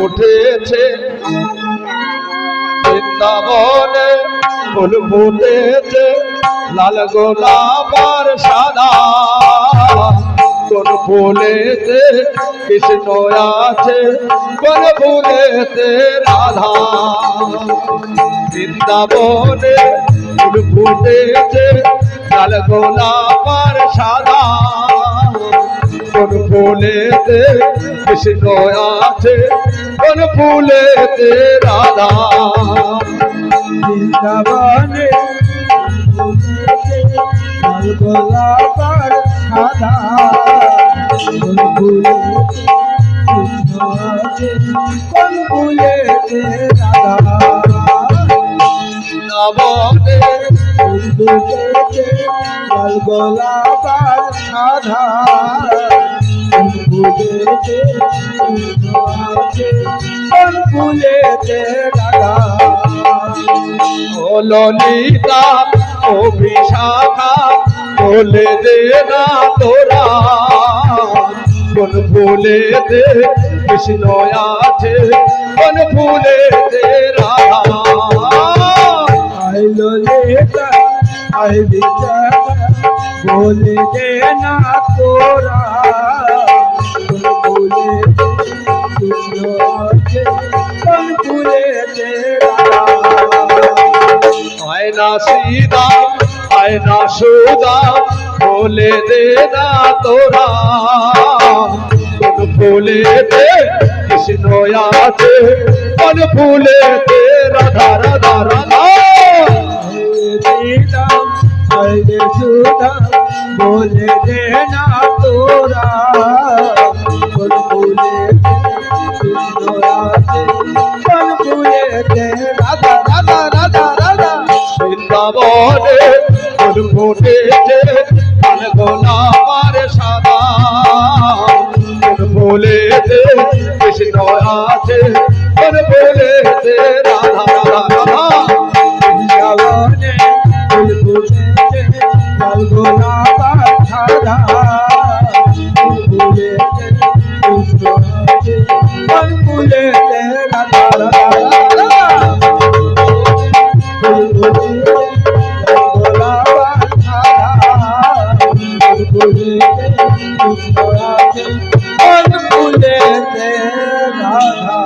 উঠেছে। বৃন্দাবনে ফুল ফুটেছে, লাল গোলাপ আর সাদা। কোন ফুলেতে কৃষ্ণ আছে, কোন ফুলেতে রাধা। বৃন্দাবনে ফুল ফুটেছে, লাল গোলাপ আর সাদা। কোন ফুলেতে কৃষ্ণ আছে কোন ফুলেতে রাধা। বৃন্দাবনে গোলাপার সাদা। কোন ফুলে কৃষ্ণ আছে কোন ফুলেতে রাধা। বৃন্দাবনে লাল গোলাপার সাদা। কোন ফুলেতে ফুলেতে ললিতা ও বিশাখা বলে দে না তোরা। কোন ফুলেতে কৃষ্ণ আছে, কোন ফুলেতে রাধা। আইলো লেটা আই বিচার বলে দে না তোরা। আয়না সীতা আয়না সুদা বলে দে না তোরা। কোন ফুলেতে কৃষ্ণ আছে। কোন ফুলেতে রাধা রাধা রাধা। দিলাম আইলে সুধা বলে দে না তোরা। বলে আছে। ওর বলেছে রাধা রাধা রাধা। জীবনে ফুল ফুলেছে ফাল্গুনা পাঠারা ফুল ফুলেছে ফুল ফুলেছে। ফুলেতে রাধা।